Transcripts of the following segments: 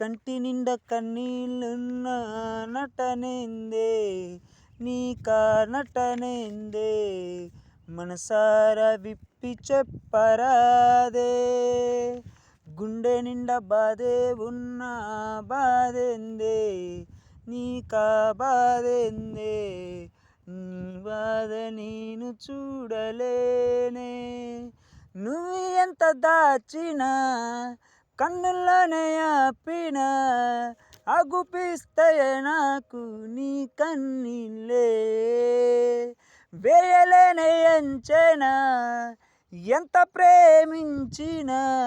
కంటి నిండా కన్నీళ్ళున్న నటనేందే? నీకా నటనేందే? మనసారా విప్పి చెప్పరాదే. గుండె నిండా బాధే ఉన్న బాధేందే? నీకా బాధేందే? నీ బాధ నేను చూడలేనే. నువ్వు ఎంత దాచినా కన్నుల్లోనే ఆపిన అగుపిస్తే నాకు నీ కన్నీళ్ళే. వేయలేనే అంచనా ఎంత ప్రేమించినా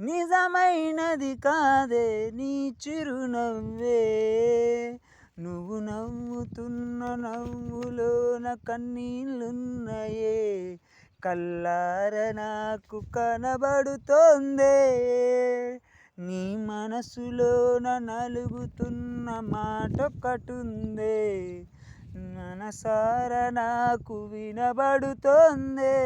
నిజమైనది కాదే నీ చిరునవ్వే. నువ్వు నవ్వుతున్న నవ్వులోన కన్నీళ్ళున్నాయే కల్లార నాకు కనబడుతోందే. నీ మనసులోన నలుగుతున్న మాటొక్కటుందే మనసార నాకు వినబడుతోందే.